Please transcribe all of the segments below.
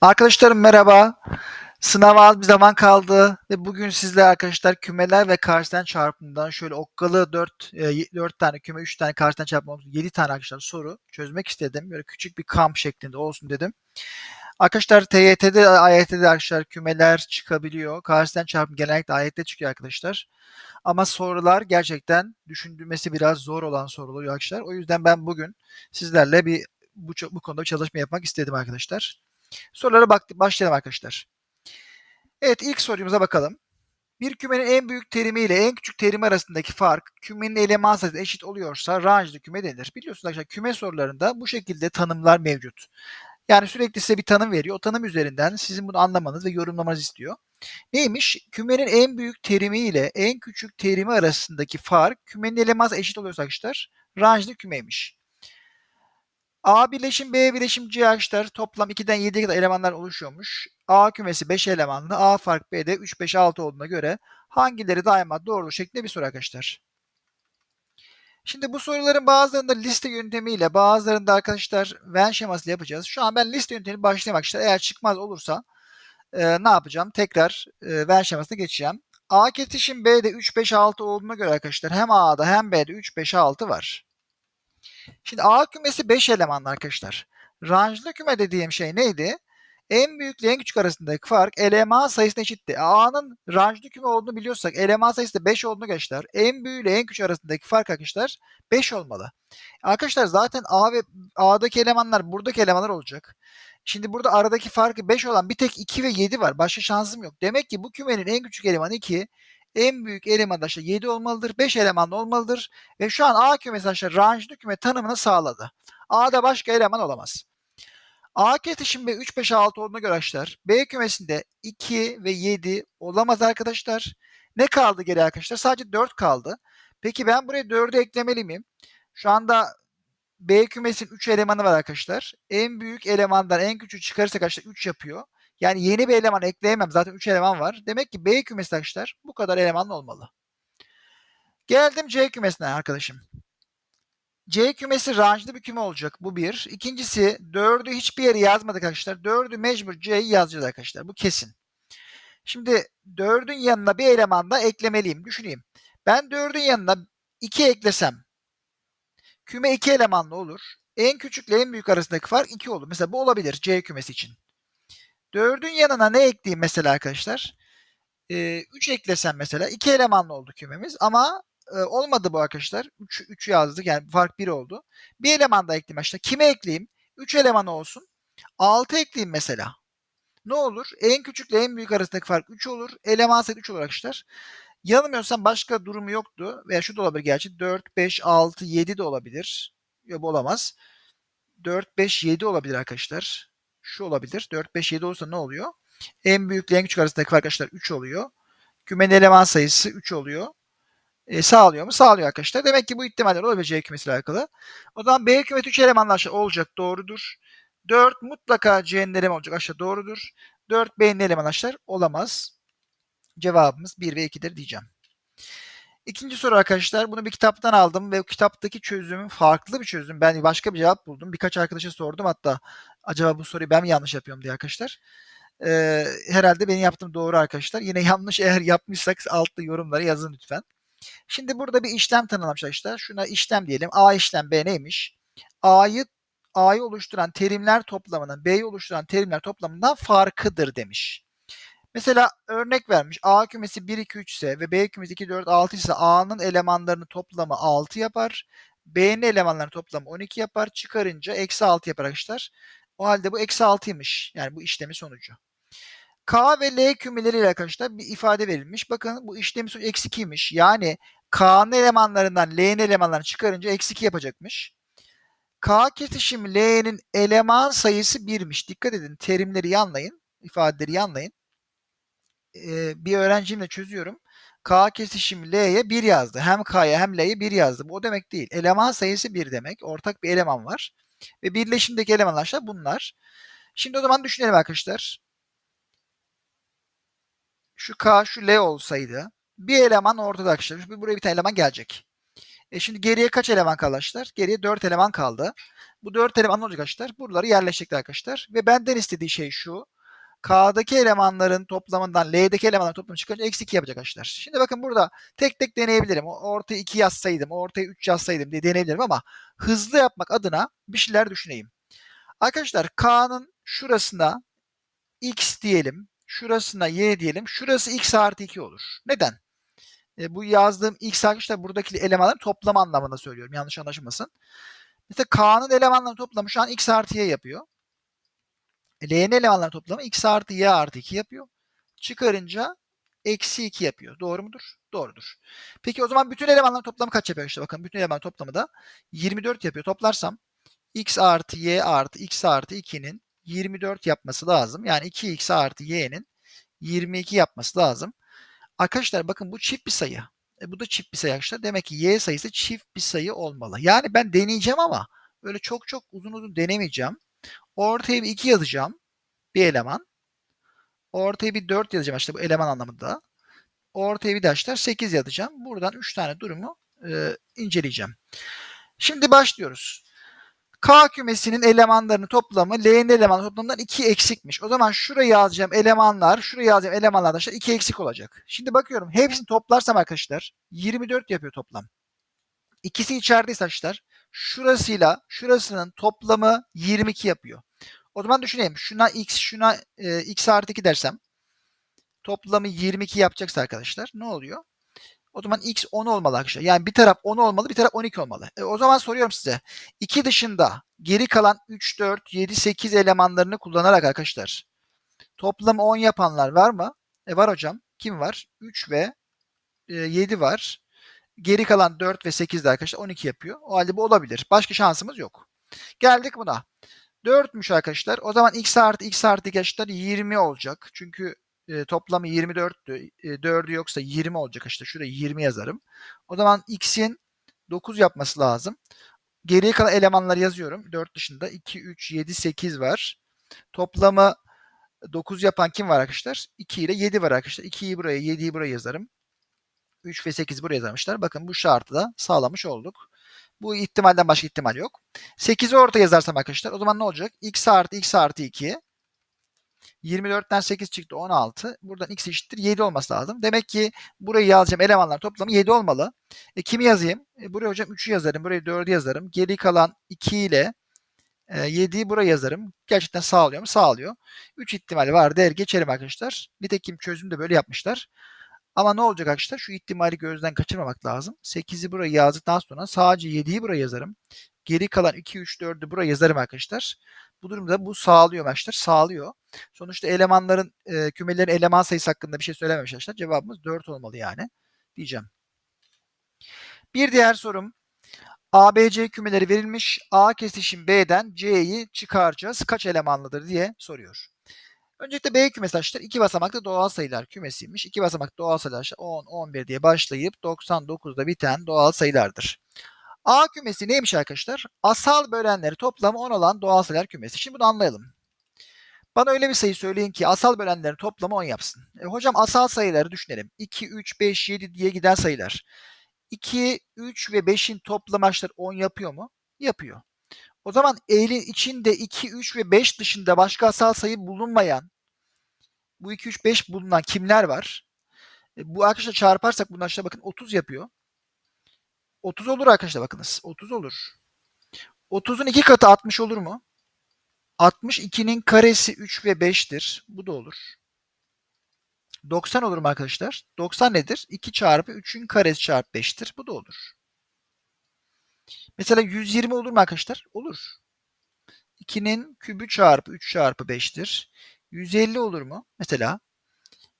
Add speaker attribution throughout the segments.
Speaker 1: Arkadaşlarım merhaba. Sınava az bir zaman kaldı ve bugün sizle arkadaşlar kümeler ve karşıdan çarpımdan şöyle okkalı 4 4 tane küme 3 tane karşıdan çarpma 7 tane arkadaşlar soru çözmek istedim. Böyle küçük bir kamp şeklinde olsun dedim. Arkadaşlar TYT'de AYT'de arkadaşlar kümeler çıkabiliyor. Karşıdan çarpım genellikle AYT'de çıkıyor arkadaşlar. Ama sorular gerçekten düşündürmesi biraz zor olan sorular arkadaşlar. O yüzden ben bugün sizlerle bir bu, bu konuda bir çalışma yapmak istedim arkadaşlar. Sorulara bak başlayalım arkadaşlar. Evet ilk sorumuza bakalım. Bir kümenin en büyük terimi ile en küçük terimi arasındaki fark kümenin eleman sayısı eşit oluyorsa range'lı küme denir. Biliyorsunuz arkadaşlar küme sorularında bu şekilde tanımlar mevcut. Yani sürekli size bir tanım veriyor. O tanım üzerinden sizin bunu anlamanız ve yorumlamanızı istiyor. Neymiş? Kümenin en büyük terimi ile en küçük terimi arasındaki fark kümenin eleman sayısı eşit oluyorsa arkadaşlar range'lı kümeymiş. A birleşim B birleşim C arkadaşlar toplam 2'den 7'ye kadar elemanlar oluşuyormuş. A kümesi 5 elemanlı. A fark B'de 3, 5, 6 olduğuna göre hangileri daima doğru şeklinde bir soru arkadaşlar. Şimdi bu soruların bazılarında liste yöntemiyle bazılarında arkadaşlar Venn şemasıyla yapacağız. Şu an ben liste yöntemi başlayayım arkadaşlar. Eğer çıkmaz olursa e, ne yapacağım? Tekrar e, Venn şemasına geçeceğim. A kesişim B'de 3, 5, 6 olduğuna göre arkadaşlar hem A'da hem B'de 3, 5, 6 var. Şimdi A kümesi 5 elemanlı arkadaşlar. Range'lı küme dediğim şey neydi? En büyükle en küçük arasındaki fark eleman sayısına eşitti. A'nın range'lı küme olduğunu biliyorsak eleman sayısı da 5 olduğunu göster. En büyüğüyle en küçük arasındaki fark arkadaşlar 5 olmalı. Arkadaşlar zaten A ve A'daki elemanlar buradaki elemanlar olacak. Şimdi burada aradaki farkı 5 olan bir tek 2 ve 7 var. Başka şansım yok. Demek ki bu kümenin en küçük elemanı 2, en büyük eleman arkadaşlar 7 olmalıdır. 5 elemanlı olmalıdır. Ve şu an A kümesi arkadaşlar range'lı küme tanımını sağladı. A'da başka eleman olamaz. A kesişim ve 3, 5, 6 olduğuna göre arkadaşlar B kümesinde 2 ve 7 olamaz arkadaşlar. Ne kaldı geri arkadaşlar? Sadece 4 kaldı. Peki ben buraya 4'ü eklemeli miyim? Şu anda B kümesinin 3 elemanı var arkadaşlar. En büyük elemandan en küçüğü çıkarırsak arkadaşlar 3 yapıyor. Yani yeni bir eleman ekleyemem. Zaten 3 eleman var. Demek ki B kümesi arkadaşlar bu kadar elemanlı olmalı. Geldim C kümesine arkadaşım. C kümesi range'lı bir küme olacak. Bu bir. İkincisi 4'ü hiçbir yere yazmadık arkadaşlar. 4'ü mecbur C'yi yazacağız arkadaşlar. Bu kesin. Şimdi 4'ün yanına bir eleman da eklemeliyim. Düşüneyim. Ben 4'ün yanına 2 eklesem küme 2 elemanlı olur. En küçükle en büyük arasındaki fark 2 olur. Mesela bu olabilir C kümesi için. 4'ün yanına ne ekleyeyim mesela arkadaşlar? 3 ee, eklesem mesela 2 elemanlı oldu kümemiz ama e, olmadı bu arkadaşlar. 3, 3 yazdık yani fark 1 oldu. Bir eleman da ekleyeyim işte. Kime ekleyeyim? 3 eleman olsun. 6 ekleyeyim mesela. Ne olur? En küçükle en büyük arasındaki fark 3 olur. Eleman sayısı 3 olur arkadaşlar. Yanılmıyorsam başka durumu yoktu. Veya şu da olabilir gerçi. 4, 5, 6, 7 de olabilir. Yok olamaz. 4, 5, 7 olabilir arkadaşlar. Şu olabilir. 4, 5, 7 olursa ne oluyor? En büyükle en küçük arasındaki arkadaşlar 3 oluyor. Kümenin eleman sayısı 3 oluyor e, sağlıyor mu? Sağlıyor arkadaşlar. Demek ki bu ihtimaller olabilir C kümesiyle alakalı. O zaman B kümesi 3 elemanlı olacak. Doğrudur. 4 mutlaka C'nin elemanı olacak aşağı doğrudur. 4 B'nin elemanı aşağı olamaz. Cevabımız 1 ve 2'dir diyeceğim. İkinci soru arkadaşlar. Bunu bir kitaptan aldım ve kitaptaki çözümün farklı bir çözüm. Ben başka bir cevap buldum. Birkaç arkadaşa sordum hatta acaba bu soruyu ben mi yanlış yapıyorum diye arkadaşlar. Ee, herhalde benim yaptığım doğru arkadaşlar. Yine yanlış eğer yapmışsak altta yorumları yazın lütfen. Şimdi burada bir işlem tanımlamış arkadaşlar. Şuna işlem diyelim. A işlem B neymiş? A'yı A'yı oluşturan terimler toplamının B'yi oluşturan terimler toplamından farkıdır demiş. Mesela örnek vermiş. A kümesi 1, 2, 3 ise ve B kümesi 2, 4, 6 ise A'nın elemanlarının toplamı 6 yapar. B'nin elemanlarının toplamı 12 yapar. Çıkarınca eksi 6 yapar arkadaşlar. O halde bu eksi 6'ymış. Yani bu işlemin sonucu. K ve L kümeleriyle arkadaşlar bir ifade verilmiş. Bakın bu işlemi sonucu eksi 2'ymiş. Yani K'nın elemanlarından L'nin elemanlarını çıkarınca eksi 2 yapacakmış. K kesişim L'nin eleman sayısı 1'miş. Dikkat edin terimleri iyi anlayın. ifadeleri iyi anlayın. Ee, bir öğrencimle çözüyorum. K kesişim L'ye 1 yazdı. Hem K'ya hem L'ye 1 yazdı. Bu o demek değil. Eleman sayısı 1 demek. Ortak bir eleman var. Ve birleşimdeki elemanlar bunlar. Şimdi o zaman düşünelim arkadaşlar şu K şu L olsaydı bir eleman ortada arkadaşlar. Buraya bir tane eleman gelecek. E şimdi geriye kaç eleman kaldı arkadaşlar? Geriye 4 eleman kaldı. Bu 4 eleman ne olacak arkadaşlar? Buraları yerleşecekler arkadaşlar. Ve benden istediği şey şu. K'daki elemanların toplamından L'deki elemanların toplamı çıkarınca eksi 2 yapacak arkadaşlar. Şimdi bakın burada tek tek deneyebilirim. Ortaya 2 yazsaydım, ortaya 3 yazsaydım diye deneyebilirim ama hızlı yapmak adına bir şeyler düşüneyim. Arkadaşlar K'nın şurasına x diyelim. Şurasına y diyelim. Şurası x artı 2 olur. Neden? E, bu yazdığım x arkadaşlar buradaki elemanların toplamı anlamında söylüyorum. Yanlış anlaşılmasın. Mesela K'nın elemanlarının toplamı şu an x artı y yapıyor. E, L'nin elemanlarının toplamı x artı y artı 2 yapıyor. Çıkarınca eksi 2 yapıyor. Doğru mudur? Doğrudur. Peki o zaman bütün elemanların toplamı kaç yapıyor? İşte bakın bütün elemanların toplamı da 24 yapıyor. Toplarsam x artı y artı x artı 2'nin 24 yapması lazım. Yani 2x artı y'nin 22 yapması lazım. Arkadaşlar bakın bu çift bir sayı. E, bu da çift bir sayı arkadaşlar. Demek ki y sayısı çift bir sayı olmalı. Yani ben deneyeceğim ama öyle çok çok uzun uzun denemeyeceğim. Ortaya bir 2 yazacağım. Bir eleman. Ortaya bir 4 yazacağım işte bu eleman anlamında. Ortaya bir de arkadaşlar 8 yazacağım. Buradan 3 tane durumu e, inceleyeceğim. Şimdi başlıyoruz. K kümesinin elemanlarının toplamı L'nin elemanı toplamından 2 eksikmiş. O zaman şuraya yazacağım elemanlar, şuraya yazacağım elemanlar arkadaşlar 2 eksik olacak. Şimdi bakıyorum hepsini toplarsam arkadaşlar 24 yapıyor toplam. İkisi içerideyse arkadaşlar şurasıyla şurasının toplamı 22 yapıyor. O zaman düşünelim. Şuna x, şuna e, x artı 2 dersem toplamı 22 yapacaksa arkadaşlar ne oluyor? O zaman x 10 olmalı arkadaşlar. Yani bir taraf 10 olmalı, bir taraf 12 olmalı. E, o zaman soruyorum size. 2 dışında geri kalan 3, 4, 7, 8 elemanlarını kullanarak arkadaşlar toplam 10 yapanlar var mı? E var hocam. Kim var? 3 ve e, 7 var. Geri kalan 4 ve 8 de arkadaşlar 12 yapıyor. O halde bu olabilir. Başka şansımız yok. Geldik buna. 4'müş arkadaşlar. O zaman x artı x artı 2 arkadaşlar 20 olacak. Çünkü e, toplamı 24'tü. E, 4'ü yoksa 20 olacak işte. Şuraya 20 yazarım. O zaman x'in 9 yapması lazım. Geriye kalan elemanları yazıyorum. 4 dışında 2, 3, 7, 8 var. Toplamı 9 yapan kim var arkadaşlar? 2 ile 7 var arkadaşlar. 2'yi buraya, 7'yi buraya yazarım. 3 ve 8 buraya yazmışlar. Bakın bu şartı da sağlamış olduk. Bu ihtimalden başka ihtimal yok. 8'i ortaya yazarsam arkadaşlar o zaman ne olacak? x artı x artı 2 24'ten 8 çıktı 16. Buradan x eşittir 7 olması lazım. Demek ki burayı yazacağım elemanlar toplamı 7 olmalı. E, kimi yazayım? E, buraya hocam 3'ü yazarım. Buraya 4'ü yazarım. Geri kalan 2 ile e, 7'yi buraya yazarım. Gerçekten sağlıyor mu? Sağlıyor. 3 ihtimali var der geçelim arkadaşlar. Nitekim çözüm de böyle yapmışlar. Ama ne olacak arkadaşlar? Şu ihtimali gözden kaçırmamak lazım. 8'i buraya yazdıktan sonra sadece 7'yi buraya yazarım. Geri kalan 2, 3, 4'ü buraya yazarım arkadaşlar. Bu durumda bu sağlıyor arkadaşlar. Sağlıyor. Sonuçta elemanların, e, kümelerin eleman sayısı hakkında bir şey söylememiş arkadaşlar. Cevabımız 4 olmalı yani. Diyeceğim. Bir diğer sorum. ABC kümeleri verilmiş. A kesişim B'den C'yi çıkaracağız. Kaç elemanlıdır diye soruyor. Öncelikle B kümesi arkadaşlar iki basamaklı doğal sayılar kümesiymiş. İki basamaklı doğal sayılar arkadaşlar 10, 11 diye başlayıp 99'da biten doğal sayılardır. A kümesi neymiş arkadaşlar? Asal bölenleri toplamı 10 olan doğal sayılar kümesi. Şimdi bunu anlayalım. Bana öyle bir sayı söyleyin ki asal bölenlerin toplamı 10 yapsın. E, hocam asal sayıları düşünelim. 2, 3, 5, 7 diye giden sayılar. 2, 3 ve 5'in toplamı arkadaşlar 10 yapıyor mu? Yapıyor. O zaman eğrin içinde 2, 3 ve 5 dışında başka asal sayı bulunmayan bu 2, 3, 5 bulunan kimler var? E, bu arkadaşlar çarparsak bunlar işte bakın 30 yapıyor. 30 olur arkadaşlar bakınız. 30 olur. 30'un 2 katı 60 olur mu? 62'nin karesi 3 ve 5'tir. Bu da olur. 90 olur mu arkadaşlar? 90 nedir? 2 çarpı 3'ün karesi çarpı 5'tir. Bu da olur. Mesela 120 olur mu arkadaşlar? Olur. 2'nin kübü çarpı 3 çarpı 5'tir. 150 olur mu? Mesela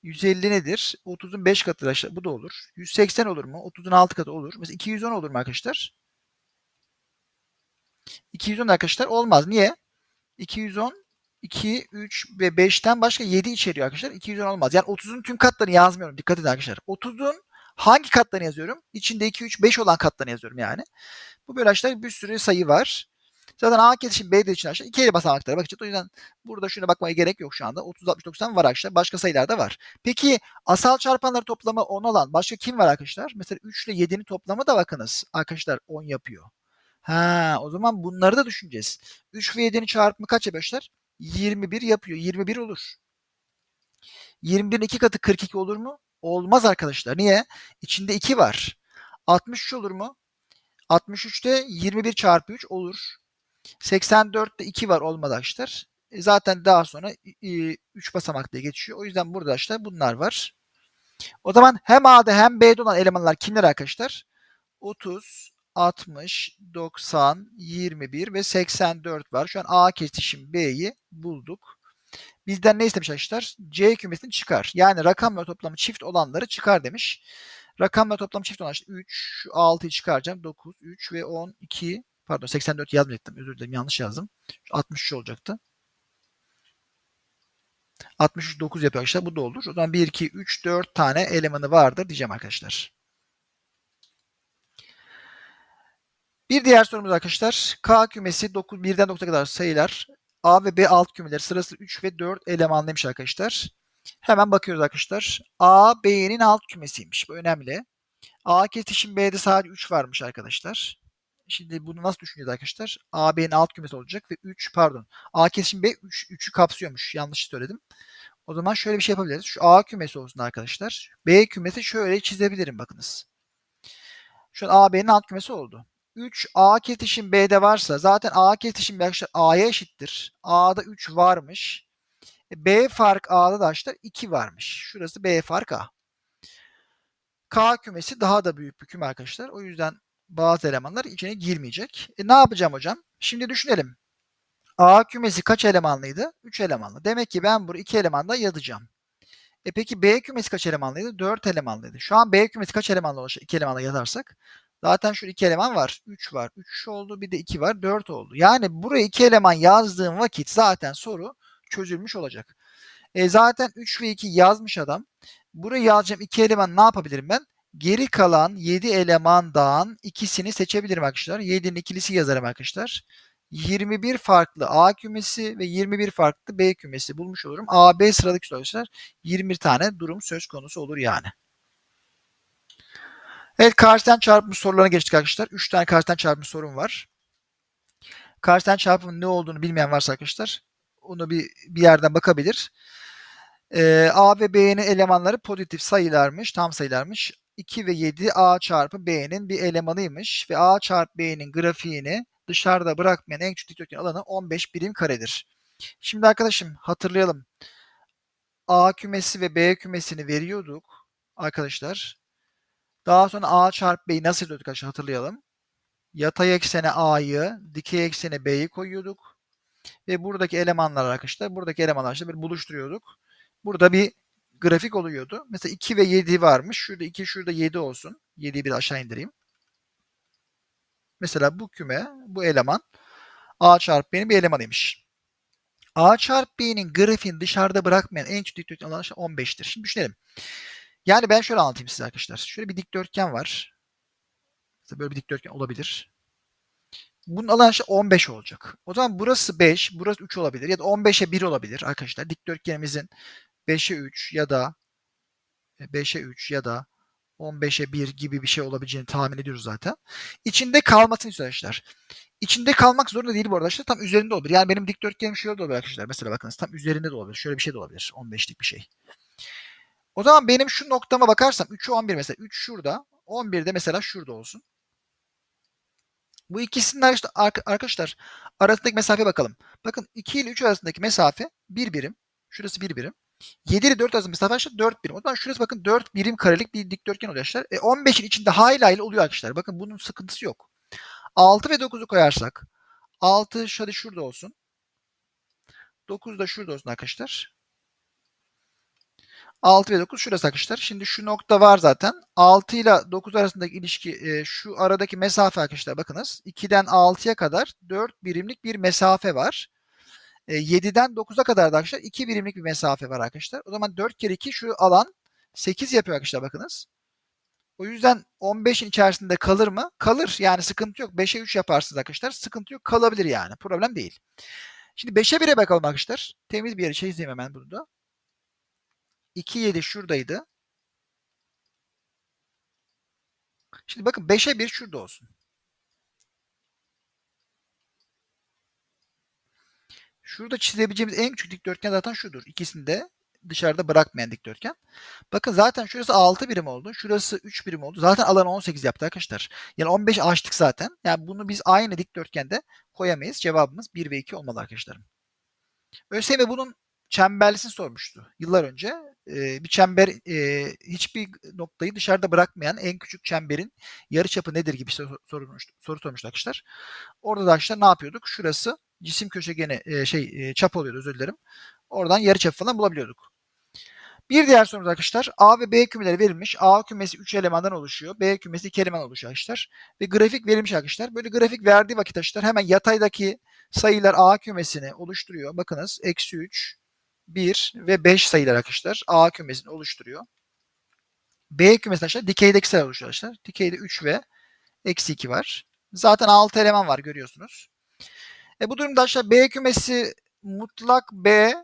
Speaker 1: 150 nedir? 30'un 5 katı arkadaşlar. Bu da olur. 180 olur mu? 30'un 6 katı olur. Mesela 210 olur mu arkadaşlar? 210 arkadaşlar olmaz. Niye? 210 2, 3 ve 5'ten başka 7 içeriyor arkadaşlar. 210 olmaz. Yani 30'un tüm katlarını yazmıyorum. Dikkat edin arkadaşlar. 30'un hangi katlarını yazıyorum? İçinde 2, 3, 5 olan katlarını yazıyorum yani. Bu böyle arkadaşlar bir sürü sayı var. Zaten A kesişim B için arkadaşlar iki ele basamaklara bakacağız. O yüzden burada şuna bakmaya gerek yok şu anda. 30 60 90 var arkadaşlar. Başka sayılar da var. Peki asal çarpanları toplamı 10 olan başka kim var arkadaşlar? Mesela 3 ile 7'nin toplamı da bakınız arkadaşlar 10 yapıyor. Ha, o zaman bunları da düşüneceğiz. 3 ve 7'nin çarpımı kaç yapıyor? 21 yapıyor. 21 olur. 21'in 2 katı 42 olur mu? Olmaz arkadaşlar. Niye? İçinde 2 var. 63 olur mu? 63'te 21 çarpı 3 olur. 84'te 2 var olmadı arkadaşlar. E zaten daha sonra 3 basamak diye geçiyor. O yüzden burada arkadaşlar bunlar var. O zaman hem A'da hem B'de olan elemanlar kimler arkadaşlar? 30, 60, 90, 21 ve 84 var. Şu an A kesişim B'yi bulduk. Bizden ne istemiş arkadaşlar? C kümesini çıkar. Yani rakamla toplamı çift olanları çıkar demiş. Rakamla toplamı çift olan işte 3, 6'yı çıkaracağım. 9, 3 ve 12 pardon 84 yazmayacaktım. Özür dilerim yanlış yazdım. 63 olacaktı. 63 9 yapıyor arkadaşlar. Bu da olur. O zaman 1, 2, 3, 4 tane elemanı vardır diyeceğim arkadaşlar. Bir diğer sorumuz arkadaşlar. K kümesi 9, 1'den 9'a kadar sayılar. A ve B alt kümeleri sırası 3 ve 4 elemanlıymış arkadaşlar. Hemen bakıyoruz arkadaşlar. A, B'nin alt kümesiymiş. Bu önemli. A kesişim B'de sadece 3 varmış arkadaşlar. Şimdi bunu nasıl düşüneceğiz arkadaşlar? A, B'nin alt kümesi olacak ve 3 pardon. A kesişim B 3, 3'ü kapsıyormuş. Yanlış söyledim. O zaman şöyle bir şey yapabiliriz. Şu A kümesi olsun arkadaşlar. B kümesi şöyle çizebilirim bakınız. Şu an A, B'nin alt kümesi oldu. 3 A kesişim B'de varsa zaten A kesişim arkadaşlar A'ya eşittir. A'da 3 varmış. E, B fark A'da da arkadaşlar 2 varmış. Şurası B fark A. K kümesi daha da büyük bir küme arkadaşlar. O yüzden bazı elemanlar içine girmeyecek. E ne yapacağım hocam? Şimdi düşünelim. A kümesi kaç elemanlıydı? 3 elemanlı. Demek ki ben bunu 2 elemanda yazacağım. E peki B kümesi kaç elemanlıydı? 4 elemanlıydı. Şu an B kümesi kaç elemanlı olacak? 2 elemanla yazarsak. Zaten şu iki eleman var. 3 var. 3 oldu. Bir de 2 var. 4 oldu. Yani buraya iki eleman yazdığım vakit zaten soru çözülmüş olacak. E zaten 3 ve 2 yazmış adam. Buraya yazacağım iki eleman ne yapabilirim ben? Geri kalan 7 elemandan ikisini seçebilirim arkadaşlar. 7'nin ikilisi yazarım arkadaşlar. 21 farklı A kümesi ve 21 farklı B kümesi bulmuş olurum. A, B sıradaki arkadaşlar 21 tane durum söz konusu olur yani. Evet karşıdan çarpım sorularına geçtik arkadaşlar. 3 tane karşıdan çarpım sorum var. Karşıdan çarpımın ne olduğunu bilmeyen varsa arkadaşlar onu bir, bir yerden bakabilir. Ee, A ve B'nin elemanları pozitif sayılarmış, tam sayılarmış. 2 ve 7 A çarpı B'nin bir elemanıymış ve A çarpı B'nin grafiğini dışarıda bırakmayan en küçük dikdörtgen alanı 15 birim karedir. Şimdi arkadaşım hatırlayalım. A kümesi ve B kümesini veriyorduk arkadaşlar. Daha sonra A çarpı B'yi nasıl yazıyorduk arkadaşlar hatırlayalım. Yatay eksene A'yı, dikey eksene B'yi koyuyorduk. Ve buradaki elemanlar arkadaşlar, buradaki elemanlar işte bir buluşturuyorduk. Burada bir grafik oluyordu. Mesela 2 ve 7 varmış. Şurada 2, şurada 7 olsun. 7'yi bir aşağı indireyim. Mesela bu küme, bu eleman A çarpı B'nin bir elemanıymış. A çarpı B'nin grafiğini dışarıda bırakmayan en küçük dikdörtgen alan 15'tir. Şimdi düşünelim. Yani ben şöyle anlatayım size arkadaşlar. Şöyle bir dikdörtgen var. Böyle bir dikdörtgen olabilir. Bunun alanı işte 15 olacak. O zaman burası 5, burası 3 olabilir ya da 15'e 1 olabilir arkadaşlar. Dikdörtgenimizin 5'e 3 ya da 5'e 3 ya da 15'e 1 gibi bir şey olabileceğini tahmin ediyoruz zaten. İçinde kalmasını istiyor arkadaşlar. İçinde kalmak zorunda değil bu arada. İşte tam üzerinde olabilir. Yani benim dikdörtgenim şöyle de olabilir arkadaşlar. Mesela bakınız tam üzerinde de olabilir. Şöyle bir şey de olabilir. 15'lik bir şey. O zaman benim şu noktama bakarsam 3'ü 11 mesela 3 şurada 11 de mesela şurada olsun. Bu ikisinin arkadaşlar arasındaki mesafe bakalım. Bakın 2 ile 3 arasındaki mesafe 1 birim. Şurası 1 birim. 7 ile 4 arasındaki mesafe arkadaşlar 4 birim. O zaman şurası bakın 4 birim karelik bir dikdörtgen oluyor arkadaşlar. E 15'in içinde hayli hayli oluyor arkadaşlar. Bakın bunun sıkıntısı yok. 6 ve 9'u koyarsak 6 hadi şurada olsun. 9 da şurada olsun arkadaşlar. 6 ve 9 şurası arkadaşlar. Şimdi şu nokta var zaten. 6 ile 9 arasındaki ilişki e, şu aradaki mesafe arkadaşlar bakınız. 2'den 6'ya kadar 4 birimlik bir mesafe var. E, 7'den 9'a kadar da arkadaşlar 2 birimlik bir mesafe var arkadaşlar. O zaman 4 kere 2 şu alan 8 yapıyor arkadaşlar bakınız. O yüzden 15'in içerisinde kalır mı? Kalır. Yani sıkıntı yok. 5'e 3 yaparsınız arkadaşlar. Sıkıntı yok. Kalabilir yani. Problem değil. Şimdi 5'e 1'e bakalım arkadaşlar. Temiz bir yere çizeyim hemen bunu da. 2, 7 şuradaydı. Şimdi bakın 5'e 1 şurada olsun. Şurada çizebileceğimiz en küçük dikdörtgen zaten şudur. İkisini de dışarıda bırakmayan dikdörtgen. Bakın zaten şurası 6 birim oldu. Şurası 3 birim oldu. Zaten alan 18 yaptı arkadaşlar. Yani 15 açtık zaten. Yani bunu biz aynı dikdörtgende koyamayız. Cevabımız 1 ve 2 olmalı arkadaşlarım. ÖSYM bunun çemberlisini sormuştu. Yıllar önce bir çember hiçbir noktayı dışarıda bırakmayan en küçük çemberin yarıçapı nedir gibi soru soru sormuştu arkadaşlar. Orada da arkadaşlar ne yapıyorduk? Şurası cisim köşegeni e, şey çap oluyordu özür dilerim. Oradan yarıçapı falan bulabiliyorduk. Bir diğer sorumuz arkadaşlar A ve B kümeleri verilmiş. A kümesi 3 elemandan oluşuyor. B kümesi 2 eleman oluşuyor arkadaşlar. Ve grafik verilmiş arkadaşlar. Böyle grafik verdiği vakit arkadaşlar hemen yataydaki sayılar A kümesini oluşturuyor. Bakınız eksi 3, 1 ve 5 sayılar arkadaşlar A kümesini oluşturuyor. B kümesi arkadaşlar dikeydeki sayılar oluşuyor arkadaşlar. Dikeyde 3 ve eksi 2 var. Zaten 6 eleman var görüyorsunuz. E bu durumda arkadaşlar B kümesi mutlak B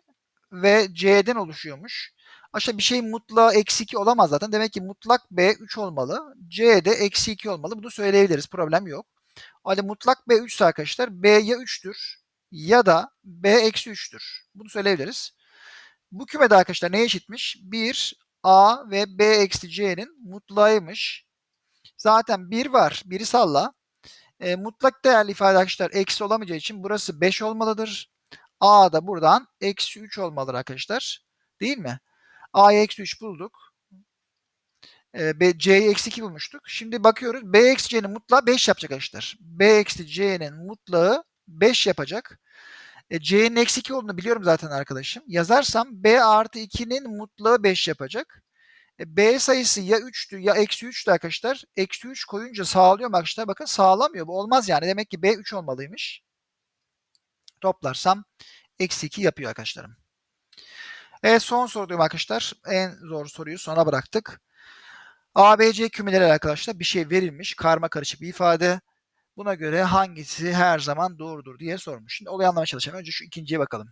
Speaker 1: ve C'den oluşuyormuş. Aşağı bir şey mutlağı eksi 2 olamaz zaten. Demek ki mutlak B 3 olmalı. C de eksi 2 olmalı. Bunu söyleyebiliriz. Problem yok. O halde mutlak B 3 ise arkadaşlar B ya 3'tür ya da B eksi 3'tür. Bunu söyleyebiliriz. Bu kümede arkadaşlar neye eşitmiş? 1 A ve B eksi C'nin mutlağıymış. Zaten 1 var. 1'i salla. E, mutlak değerli ifade arkadaşlar eksi olamayacağı için burası 5 olmalıdır. A da buradan eksi 3 olmalıdır arkadaşlar. Değil mi? A'ya eksi 3 bulduk. E, C'yi eksi 2 bulmuştuk. Şimdi bakıyoruz. B eksi C'nin mutlağı 5 yapacak arkadaşlar. B eksi C'nin mutlağı 5 yapacak. E, C'nin eksi 2 olduğunu biliyorum zaten arkadaşım. Yazarsam B artı 2'nin mutlağı 5 yapacak. E, B sayısı ya 3'tü ya eksi 3'tü arkadaşlar. Eksi 3 koyunca sağlıyor mu arkadaşlar? Bakın sağlamıyor. Bu olmaz yani. Demek ki B 3 olmalıymış. Toplarsam eksi 2 yapıyor arkadaşlarım. Evet son soru diyorum arkadaşlar. En zor soruyu sona bıraktık. ABC kümeleri arkadaşlar bir şey verilmiş. Karma karışık bir ifade. Buna göre hangisi her zaman doğrudur diye sormuş. Şimdi olayı anlamaya çalışalım. Önce şu ikinciye bakalım.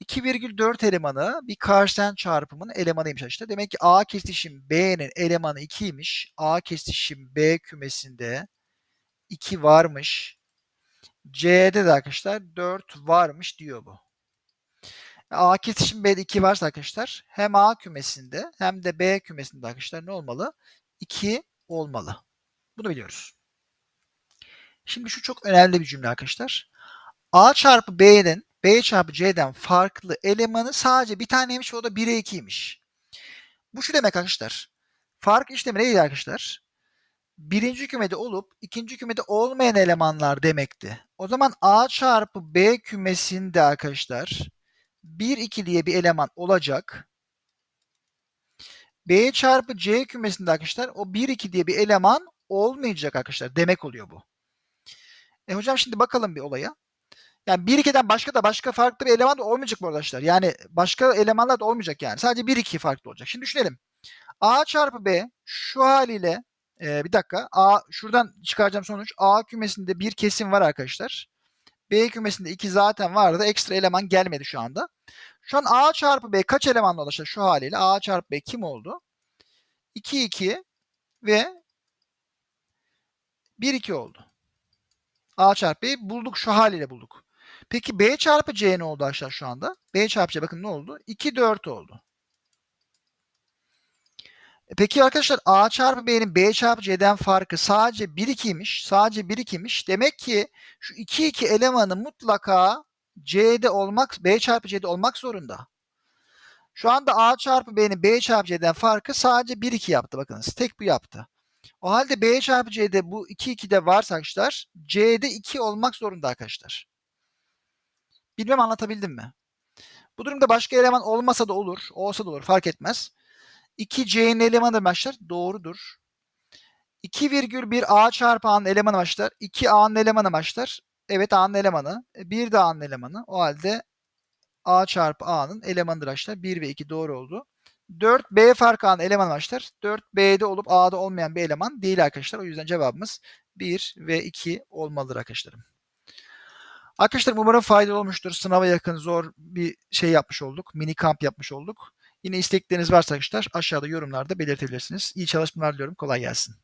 Speaker 1: 2,4 elemanı bir karşıten çarpımın elemanıymış işte. Demek ki A kesişim B'nin elemanı 2'ymiş. A kesişim B kümesinde 2 varmış. C'de de arkadaşlar 4 varmış diyor bu. A kesişim B'de 2 varsa arkadaşlar hem A kümesinde hem de B kümesinde arkadaşlar ne olmalı? 2 olmalı. Bunu biliyoruz. Şimdi şu çok önemli bir cümle arkadaşlar. A çarpı B'nin B çarpı C'den farklı elemanı sadece bir taneymiş ve o da 1'e 2'ymiş. Bu şu demek arkadaşlar. Fark işlemi neydi arkadaşlar? Birinci kümede olup ikinci kümede olmayan elemanlar demekti. O zaman A çarpı B kümesinde arkadaşlar 1, 2 diye bir eleman olacak. B çarpı C kümesinde arkadaşlar o 1, 2 diye bir eleman olmayacak arkadaşlar. Demek oluyor bu. E hocam şimdi bakalım bir olaya. Yani 1 2'den başka da başka farklı bir eleman da olmayacak bu arkadaşlar. Yani başka elemanlar da olmayacak yani. Sadece 1 2 farklı olacak. Şimdi düşünelim. A çarpı B şu haliyle e, bir dakika. A şuradan çıkaracağım sonuç. A kümesinde bir kesim var arkadaşlar. B kümesinde 2 zaten vardı. Ekstra eleman gelmedi şu anda. Şu an A çarpı B kaç elemanla ulaşır şu haliyle? A çarpı B kim oldu? 2 2 ve 1 2 oldu. A çarpı B'yi bulduk şu haliyle bulduk. Peki B çarpı C ne oldu arkadaşlar şu anda? B çarpı C bakın ne oldu? 2 4 oldu. E Peki arkadaşlar A çarpı B'nin B çarpı C'den farkı sadece 1 2'ymiş. Sadece 1 2'ymiş. Demek ki şu 2 2 elemanı mutlaka C'de olmak B çarpı C'de olmak zorunda. Şu anda A çarpı B'nin B çarpı C'den farkı sadece 1 2 yaptı bakınız. Tek bu yaptı. O halde B çarpı C'de bu 2 2'de varsa arkadaşlar C'de 2 olmak zorunda arkadaşlar. Bilmem anlatabildim mi? Bu durumda başka eleman olmasa da olur. Olsa da olur. Fark etmez. 2C'nin elemanı başlar. Doğrudur. 2,1 A çarpı A'nın elemanı başlar. 2 A'nın elemanı başlar. Evet A'nın elemanı. 1 de A'nın elemanı. O halde A çarpı A'nın elemanıdır arkadaşlar. 1 ve 2 doğru oldu. 4B farkı alan eleman arkadaşlar. 4B'de olup A'da olmayan bir eleman değil arkadaşlar. O yüzden cevabımız 1 ve 2 olmalıdır arkadaşlarım. Arkadaşlar umarım faydalı olmuştur. Sınava yakın zor bir şey yapmış olduk. Mini kamp yapmış olduk. Yine istekleriniz varsa arkadaşlar aşağıda yorumlarda belirtebilirsiniz. İyi çalışmalar diliyorum. Kolay gelsin.